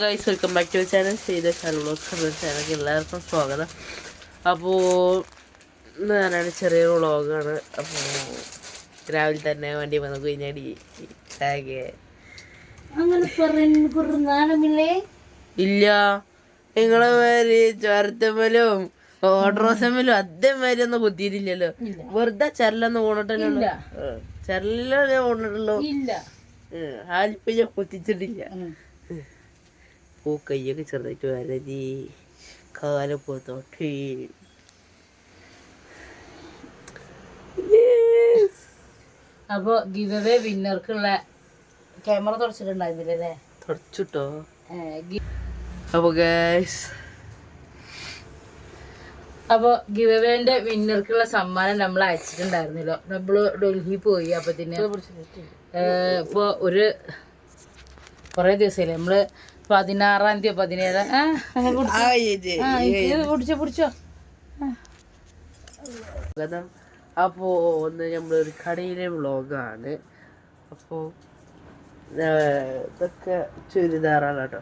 Guys welcome back to channel ചെയ്ത channel ചാനലിലേക്ക് എല്ലാവർക്കും സ്വാഗതം. അപ്പോൾ ഞാനാണ് ചെറിയൊരു വ്ളോഗാണ്. അപ്പോൾ രാവിലെ തന്നെ വണ്ടി വന്ന് കുഞ്ഞടി ഇല്ല. നിങ്ങളെ പേര് ചുരത്തമ്മലും ഓഡ്രോസമ്മലും അതേമാതിരി ഒന്നും കുത്തിയിട്ടില്ലല്ലോ. വെറുതെ ചരലൊന്നും ഓണിട്ടല്ലോ ചരലൊന്നും ഓണിട്ടല്ലോ ഓണിട്ടുള്ളൂ ഇല്ല. ആലിപ്പ ഞാൻ കുത്തിച്ചിട്ടില്ല. പൂ കയ്യൊക്കെ ചെറുതായിട്ട് വരതി കാലപ്പോ പോത്തോട്ട് അപ്പൊ ഗിവ് അവേ വിന്നർക്കുള്ള ക്യാമറ തുടച്ചിട്ടുണ്ടായിരുന്നില്ലേ തുടച്ചിട്ടോ? അപ്പൊ ഗൈസ് അപ്പൊ ഗിവ് അവേന്റെ വിന്നർക്കുള്ള സമ്മാനം നമ്മൾ അയച്ചിട്ടുണ്ടായിരുന്നല്ലോ. നമ്മൾ ഡൽഹി പോയി അപ്പത്തിന് ഇപ്പൊ ഒരു കൊറേ ദിവസമില്ലേ? നമ്മൾ പതിനാറാം തീയതി പതിനേഴാം പിടിച്ചോ കുടിച്ചോ. ആ, ഇത് കുടിച്ചോ കുടിച്ചോ. ആ. അപ്പോ ഒന്ന് നമ്മളൊരു കടയിലെ വ്ളോഗാണ്. അപ്പോ ഇതൊക്കെ ചുരിദാറാണ് കേട്ടോ.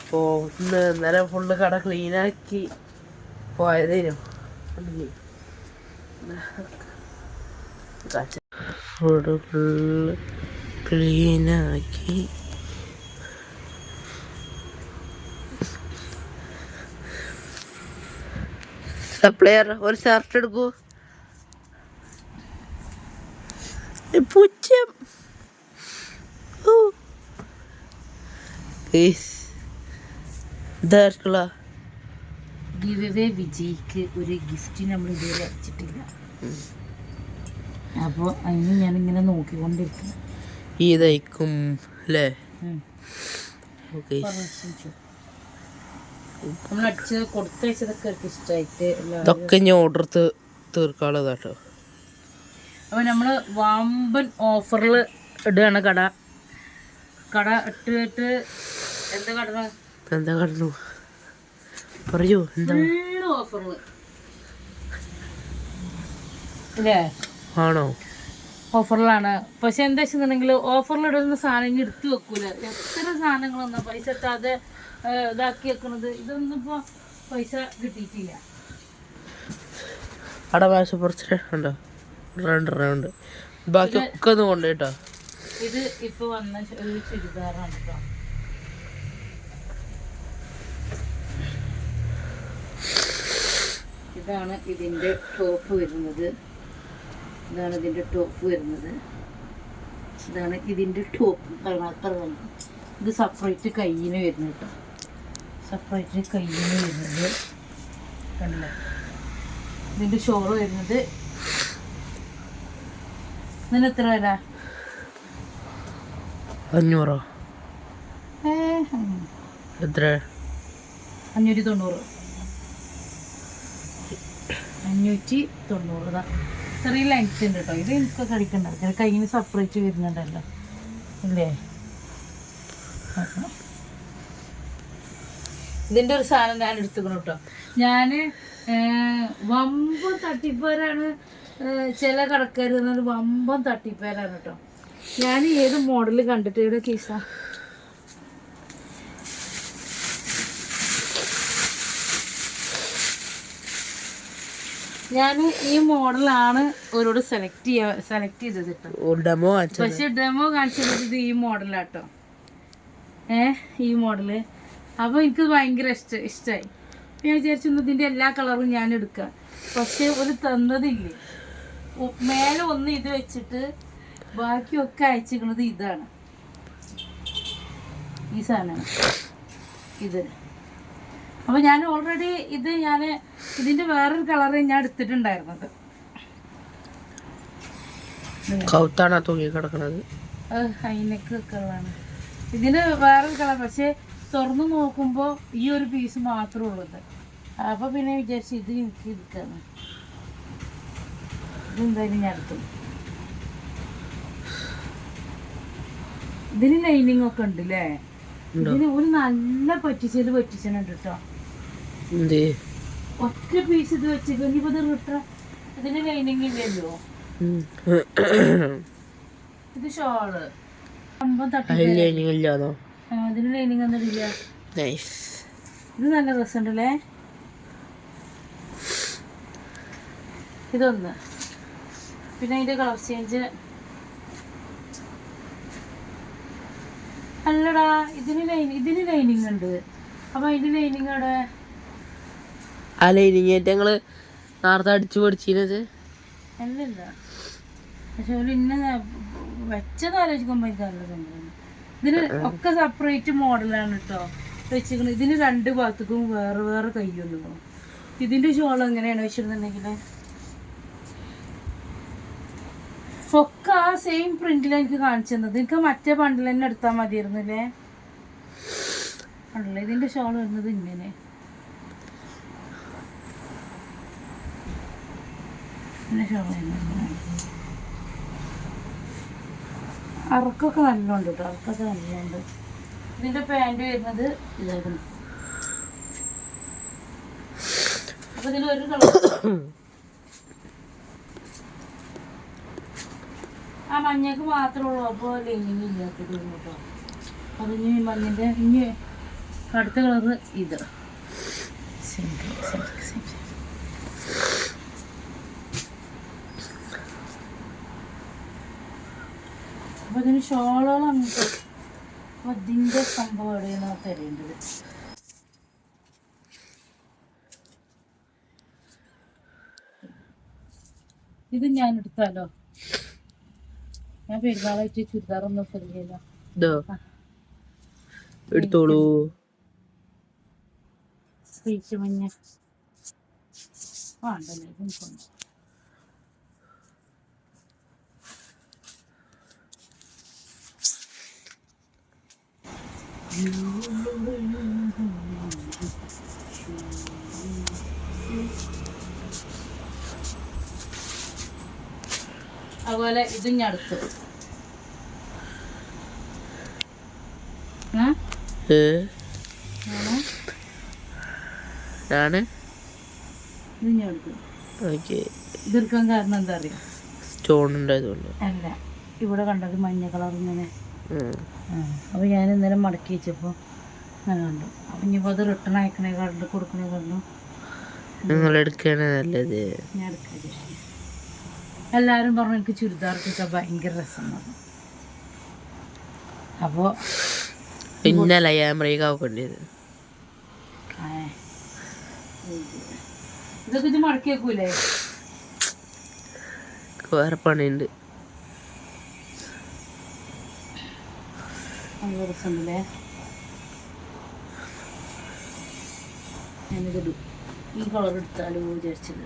അപ്പോ ഇന്ന് ഇന്നലെ ഫുള്ള് കട ക്ലീനാക്കി പോയതിനും. ഫുള്ള് ക്ലീനാക്കി സപ്ലയർ ഒരു ഷർട്ട് എടുക്കൂ. പുച്ഛം. ഇതാർക്കുള്ള? ഗിവ് വിജയിക്ക് ഒരു ഗിഫ്റ്റ് നമ്മൾ ഇതുവരെ അയച്ചിട്ടില്ല അപ്പോൾ അതിന് ഞാനിങ്ങനെ നോക്കിക്കൊണ്ടിരിക്കുന്നു. ഇതായിരിക്കും അല്ലേ? ഉം. ഓക്കെ. നമ്മൾ അടിച്ചത് കൊടുത്തയച്ചതൊക്കെ അവർക്ക് ഇഷ്ടമായിട്ട് എല്ലാവരും ഇതൊക്കെ ഇനി ഓർഡർ തീർക്കാനുള്ളതാട്ടോ. അപ്പോൾ നമ്മൾ വാമ്പൻ ഓഫറിൽ ഇടുകയാണ് കട. കട ഇട്ടിട്ട് എന്താ കട? എന്താ കടന്നു? പറയൂ എന്താ? ഓഫറിൽ ഓഫറിൽ അല്ലേ ആണോ? ഓഫറിലാണ്. പക്ഷെ എന്താ വെച്ചിട്ടുണ്ടെങ്കിൽ ഓഫറിൽ ഇടുന്ന സാധനം ഇനി എടുത്തു വെക്കൂല. എത്ര സാധനങ്ങളൊന്നും പൈസ എത്താതെ ഇതാക്കി വെക്കുന്നത് ഇതൊന്നും ഇപ്പോൾ പൈസ കിട്ടിയിട്ടില്ല. അവിടെ മേശപ്പുറത്ത് ഉണ്ടോ രണ്ട് ബാക്കിയൊക്കെ ഒന്ന് കൊണ്ടുപോയിട്ടോ ഇത് ഇപ്പൊ വന്ന ഒരു ചുരിദാറാണ് കേട്ടോ ഇതാണ് ഇതിന്റെ ടോപ്പ് വരുന്നത്. ഇതാണ് ഇതിന്റെ ടോപ്പ് വരുന്നത്. ഇതാണ് ഇതിന്റെ ടോപ്പ് അത്ര ഇത് സെപ്പറേറ്റ് കയ്യിന് വരുന്നത് കേട്ടോ സെപ്പറേറ്റ് കയ്യിന് വരുന്നത്. കണ്ടില്ലേ? ഇതിന്റെ ഷോറ് വരുന്നത്. ഇതിന് എത്ര വരാ അഞ്ഞൂറോ. എത്ര? അഞ്ഞൂറ്റി തൊണ്ണൂറ്. അഞ്ഞൂറ്റി തൊണ്ണൂറ് ചെറിയ ലെങ്ത് ഉണ്ട് കേട്ടോ ഇത് എനിക്കൊക്കെ അടിക്കണ്ടാവും ചില കയ്യിൽ സെപ്പറേറ്റ് വരുന്നുണ്ടല്ലോ. ഇല്ലേ? ഇതിന്റെ ഒരു സാധനം ഞാൻ എടുത്തുക്കണം കേട്ടോ ഞാൻ വമ്പം തട്ടിപ്പേരാണ് ചില കടക്കാർ വമ്പൻ തട്ടിപ്പേരാണ് കേട്ടോ ഞാൻ ഏത് മോഡൽ കണ്ടിട്ട് ഇവിടെ കേസാ? ഞാൻ ഈ മോഡലാണ് ഓരോട് സെലക്ട് ചെയ്യാ സെലക്ട് ചെയ്തത് കേട്ടോ ഡെമോ പക്ഷെ ഡെമോ കാണിച്ചത് ഈ മോഡലാട്ടോ. ഏ ഈ മോഡൽ. അപ്പോൾ എനിക്ക് ഭയങ്കര ഇഷ്ട ഇഷ്ടമായി ഞാൻ വിചാരിച്ചു ഇതിന്റെ ഇതിന്റെ എല്ലാ കളറും ഞാൻ എടുക്ക. പക്ഷെ ഒരു തന്നതില്ലേ? മേലെ ഒന്ന് ഇത് വെച്ചിട്ട് ബാക്കിയൊക്കെ അയച്ചിരിക്കുന്നത് ഇതാണ്. ഈ സാധനമാണ് ഇത്. അപ്പോൾ ഞാൻ ഓൾറെഡി ഇത് ഞാൻ ഇതിന്റെ വേറൊരു കളറ് ഞാൻ എടുത്തിട്ടുണ്ടായിരുന്നത്. കൗത്താണ് തൂങ്ങി കിടക്കുന്നത് കളറാണ് ഇതിന് വേറൊരു കളർ പക്ഷേ തുറന്നു നോക്കുമ്പോൾ ഈ ഒരു പീസ് മാത്രമേ ഉള്ളത് അപ്പൊ പിന്നെ വിചാരിച്ചു ഇത് എനിക്ക് എടുക്കാന്ന്. ഇതെന്തായാലും ഞാൻ എടുത്തു. ഇതിന് ലൈനിങ് ഒക്കെ ഉണ്ട്? അല്ലേ ഇതിന് ഒരു നല്ല പറ്റിച്ചത് പറ്റിച്ചുണ്ട് കേട്ടോ ഒറ്റ പീസ് ഇത് ഇനിയിപ്പോ ഇത് റിട്ട ഇതിന് ലൈനിങ് ഇല്ലല്ലോ. ഇത് ഷോൾ സംഭവം തട്ടി അതിൽ ലൈനിങ് ഇല്ലാന്നോ? ആ, ഇതിന് ലൈനിങ് ഒന്നുമില്ല ഇത് നല്ല രസമുണ്ടല്ലേ? ഇതൊന്ന്. പിന്നെ ഇതിന്റെ കളർ ചേഞ്ച് അല്ലടാ ഇതിന് ലൈൻ ഇതിന് ലൈനിങ് ഉണ്ട്. അപ്പൊ ഇതിന് ലൈനിങ് അവിടെ ആ ലൈനിങ് ഞങ്ങൾ നേരത്തെ അടിച്ചു പഠിച്ചിരുന്നത് അല്ലല്ല. പക്ഷെ ഒരു ഇന്ന വെച്ചത് ആലോചിക്കുമ്പോ എനിക്ക് നല്ല ഇതിന് ഒക്കെ സെപ്പറേറ്റ് മോഡലാണ് കേട്ടോ വെച്ചിരിക്കുന്നത് ഇതിന് രണ്ട് ഭാഗത്തേക്കും വേറെ വേറെ കയ്യൊന്നും ഇതിന്റെ ഷോൾ എങ്ങനെയാണ് വെച്ചിരുന്നുണ്ടെങ്കിൽ ഒക്കെ ആ സെയിം പ്രിന്റിലാണ് എനിക്ക് കാണിച്ചു തന്നത്. എനിക്ക് മറ്റേ ബണ്ടിൽ തന്നെ എടുത്താൽ മതിയായിരുന്നില്ലേ? ഇതിന്റെ ഷോൾ വരുന്നത് ഇങ്ങനെ ഇതിന്റെ ഷോൾ വരുന്നത് അറക്കൊക്കെ നല്ലോണ്ട് കേട്ടോ അറക്കൊക്കെ നല്ലോണ്ട്. ഇതിന്റെ പാന്റ് വരുന്നത് ഇതായിരുന്നു. അപ്പൊ ഇതിൽ ഒരു കളർ ആ മഞ്ഞക്ക് മാത്രമേ ഉള്ളൂ അപ്പോൾ ലൈനിങ് ഇല്ലാത്തത് കേട്ടോ അത് ഇനി മഞ്ഞിന്റെ ഇനി അടുത്ത കളറ് ഇത്. സിംഗിൾ സിൽക്ക് സിംഗിൾ അപ്പോൾ ഇതിന് ഷോളോളം അങ്ങോട്ട് അപ്പോൾ ഇതിന്റെ സംഭവം എവിടെയാണ് തരേണ്ടത്. ഇത് ഞാൻ എടുത്താലോ? ഞാൻ പെരുന്നാളായിട്ട് ചുരിദാറൊന്നും ഇതോ? എടുത്തോളൂ. മഞ്ഞ വേണ്ടല്ലേ അതുപോലെ ഇതും ഞാൻ അടുത്ത് ആ ഏ? ആണോ? ഞാൻ ഇത് ഞാൻ എടുക്കും ഓക്കെ. ഇതെടുക്കാൻ കാരണം എന്താ അറിയാം? സ്റ്റോൺ ഉണ്ടായതുകൊണ്ട്. അല്ല. ഇവിടെ കണ്ടത് മഞ്ഞ കളർ ഇങ്ങനെ. അപ്പോൾ ഞാൻ ഇന്നലെ മടക്കി വെച്ചപ്പോൾ അങ്ങനെ കണ്ടു. അപ്പം ഇനിയിപ്പോൾ അത് റിട്ടേൺ അയക്കണേ കണ്ടു കൊടുക്കണേ കണ്ടു നിങ്ങൾ എടുക്കണ നല്ലത്. ഞാൻ എല്ലാവരും പറഞ്ഞു എനിക്ക് ചുരിദാർ കിട്ടാൻ ഭയങ്കര രസം അപ്പോൾ ക്യാമറയ്ക്ക് ആക്കേണ്ടത് ഇതൊക്കെ ഇത് മടക്കി വെക്കൂലേ? വേറെ പണിയുണ്ട്. നല്ല രസമുണ്ടല്ലേ ഞാനിതിടും ഈ കളർ എടുത്താലോ വിചാരിച്ചത്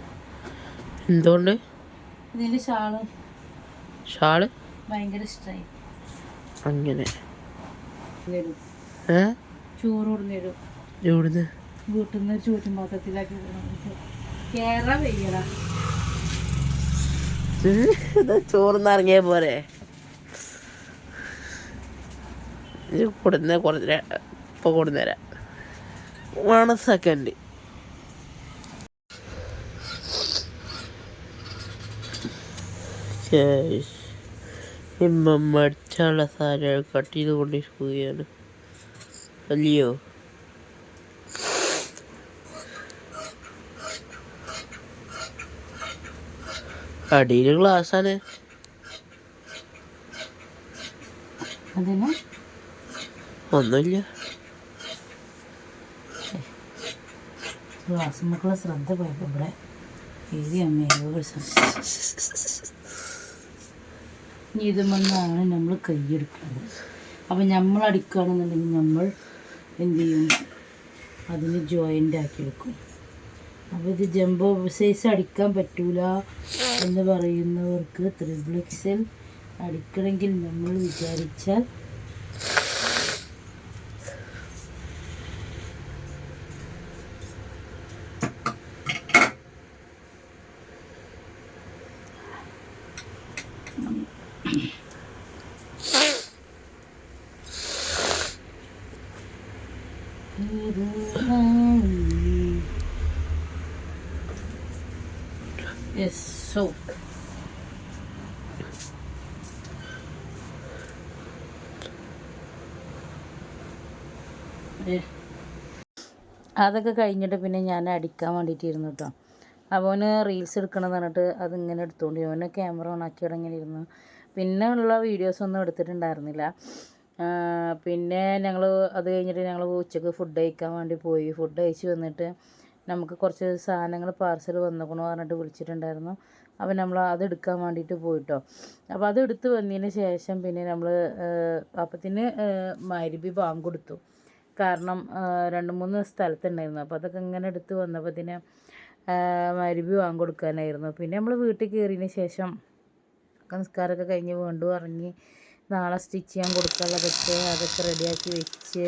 എന്തുകൊണ്ട്? ഇതിന്റെ ഷാൾ. ഷാൾ? ഭയങ്കര ഇഷ്ടമായി അങ്ങനെ. ചോറ് കൊടുന്നിടും വീട്ടിൽ നിന്ന് ചോറ്റും പാത്രത്തിലാക്കി കേറാൻ വയ്യടാ. ചോറിന്ന് ഇറങ്ങിയ പോരെ. കൊടുന്ന കുറച്ച് ഇപ്പൊ കൊടുന്നേരാം വൺ സെക്കൻഡ് ഇമ്മ മടിച്ചുള്ള സാധനം കട്ട് ചെയ്ത് കൊണ്ടിരിക്കുകയാണ്. അല്ലയോ? അടിയിലുള്ള ഗ്ലാസ്സാണ് അതിന് ഒന്നുമില്ല. ക്ലാസ് മക്കളെ ശ്രദ്ധ പോയപ്പോൾ ഇവിടെ എഴുതി നമ്മൾ കൈയെടുക്കുന്നത് അപ്പം നമ്മൾ അടിക്കുകയാണെന്നുണ്ടെങ്കിൽ നമ്മൾ എന്ത് ചെയ്യും? അതിന് ജോയിന്റ് ആക്കി എടുക്കും. അപ്പോൾ ഇത് ജംബോ സൈസ് അടിക്കാൻ പറ്റൂല എന്ന് പറയുന്നവർക്ക് ത്രിബിൾ അടിക്കണമെങ്കിൽ നമ്മൾ വിചാരിച്ചാൽ So. Eh, അതൊക്കെ കഴിഞ്ഞിട്ട് പിന്നെ ഞാൻ അടിക്കാൻ വേണ്ടിയിട്ട് ഇരുന്നു കേട്ടോ അവന് റീൽസ് എടുക്കണമെന്ന് പറഞ്ഞിട്ട് അതിങ്ങനെ എടുത്തുകൊണ്ട് അവനെ ക്യാമറ ഓൺ ആക്കി തുടങ്ങിയിരുന്നു പിന്നെ ഉള്ള വീഡിയോസൊന്നും എടുത്തിട്ടുണ്ടായിരുന്നില്ല. പിന്നെ ഞങ്ങൾ അത് കഴിഞ്ഞിട്ട് ഞങ്ങൾ ഉച്ചയ്ക്ക് ഫുഡ് കഴിക്കാൻ വേണ്ടി പോയി. ഫുഡ് കഴിച്ച് വന്നിട്ട് നമുക്ക് കുറച്ച് സാധനങ്ങൾ പാർസൽ വന്നേക്കണു പറഞ്ഞിട്ട് വിളിച്ചിട്ടുണ്ടായിരുന്നു. അപ്പോൾ നമ്മൾ അതെടുക്കാൻ വേണ്ടിയിട്ട് പോയിട്ടോ. അപ്പോൾ അത് എടുത്ത് വന്നതിന് ശേഷം പിന്നെ നമ്മൾ അപ്പത്തിന് മരുബി ബാങ്ക് കൊടുത്തു. കാരണം രണ്ട് മൂന്ന് സ്ഥലത്തുണ്ടായിരുന്നു. അപ്പോൾ അതൊക്കെ ഇങ്ങനെ എടുത്ത് വന്നപ്പോഴത്തേന് മരുബി വാങ്ങി കൊടുക്കാനായിരുന്നു. പിന്നെ നമ്മൾ വീട്ടിൽ കയറിയതിന് ശേഷം നിസ്കാരമൊക്കെ കഴിഞ്ഞ് വീണ്ടും ഇറങ്ങി നാളെ സ്റ്റിച്ച് ചെയ്യാൻ കൊടുക്കാനുള്ളതൊക്കെ അതൊക്കെ റെഡിയാക്കി വെച്ച്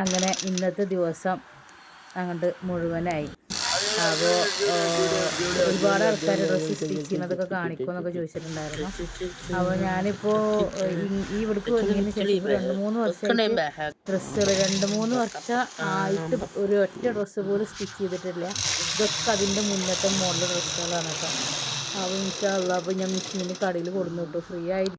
അങ്ങനെ ഇന്നത്തെ ദിവസം അങ്ങോട്ട് മുഴുവനായി. അപ്പോൾ ഒരുപാട് ആൾക്കാർ ഡ്രസ്സ് സ്റ്റിച്ച് ചെയ്യുന്നതൊക്കെ കാണിക്കുമെന്നൊക്കെ ചോദിച്ചിട്ടുണ്ടായിരുന്നു. അപ്പോൾ ഞാനിപ്പോൾ ഈ ഇവിടേക്ക് വന്നതിന് ശേഷം രണ്ട് മൂന്ന് വർഷം ഡ്രസ്സുകൾ രണ്ട് മൂന്ന് വർഷം ആയിട്ട് ഒരു ഒറ്റ ഡ്രസ്സ് പോലും സ്റ്റിച്ച് ചെയ്തിട്ടില്ല. ഇതൊക്കെ അതിന്റെ മുന്നത്തെ മോഡൽ ഡ്രസ്സുകളാണ് കേട്ടോ. അപ്പോൾ ഇൻഷാല്ല അപ്പോൾ ഞാൻ മെഷീനിൽ കടയിൽ കൊടുന്നു കിട്ടും. ഫ്രീ ആയി